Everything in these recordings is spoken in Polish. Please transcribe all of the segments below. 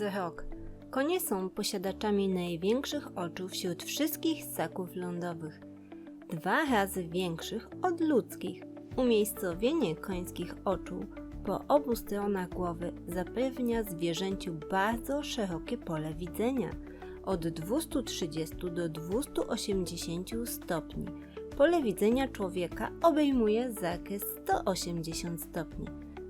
wzrok. Konie są posiadaczami największych oczu wśród wszystkich ssaków lądowych. Dwa razy większych od ludzkich. Umiejscowienie końskich oczu po obu stronach głowy zapewnia zwierzęciu bardzo szerokie pole widzenia od 230 do 280 stopni. Pole widzenia człowieka obejmuje zakres 180 stopni.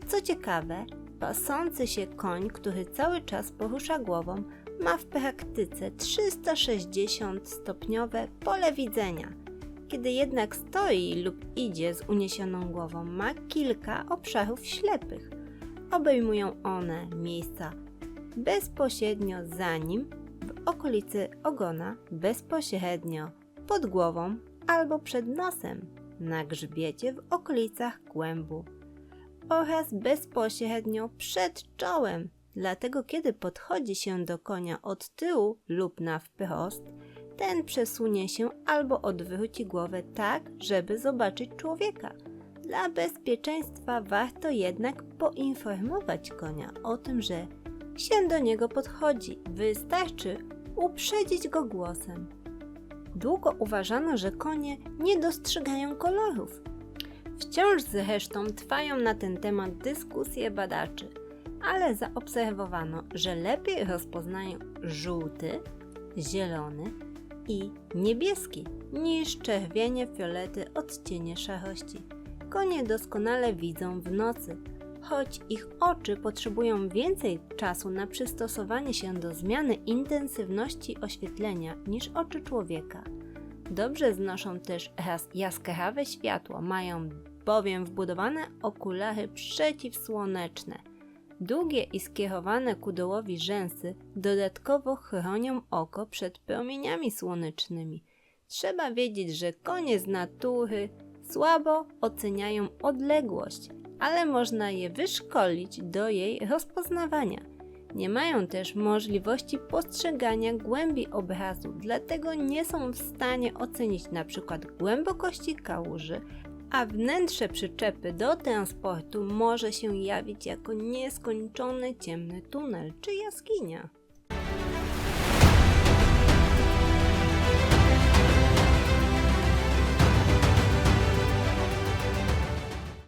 Co ciekawe, pasący się koń, który cały czas porusza głową, ma w praktyce 360-stopniowe pole widzenia. Kiedy jednak stoi lub idzie z uniesioną głową, ma kilka obszarów ślepych. Obejmują one miejsca bezpośrednio za nim, w okolicy ogona, bezpośrednio pod głową albo przed nosem, na grzbiecie w okolicach głębu oraz bezpośrednio przed czołem. Dlatego kiedy podchodzi się do konia od tyłu lub na wprost, ten przesunie się albo odwróci głowę tak, żeby zobaczyć człowieka. Dla bezpieczeństwa warto jednak poinformować konia o tym, że się do niego podchodzi. Wystarczy uprzedzić go głosem. Długo uważano, że konie nie dostrzegają kolorów. Wciąż zresztą trwają na ten temat dyskusje badaczy, ale zaobserwowano, że lepiej rozpoznają żółty, zielony i niebieski niż czerwienie, fiolety, odcienie szarości. Konie doskonale widzą w nocy, choć ich oczy potrzebują więcej czasu na przystosowanie się do zmiany intensywności oświetlenia niż oczy człowieka. Dobrze znoszą też jaskrawe światło, mają bowiem wbudowane okulary przeciwsłoneczne. Długie i skierowane ku dołowi rzęsy dodatkowo chronią oko przed promieniami słonecznymi. Trzeba wiedzieć, że konie z natury słabo oceniają odległość, ale można je wyszkolić do jej rozpoznawania. Nie mają też możliwości postrzegania głębi obrazu, dlatego nie są w stanie ocenić np. głębokości kałuży, a wnętrze przyczepy do transportu może się jawić jako nieskończony ciemny tunel czy jaskinia.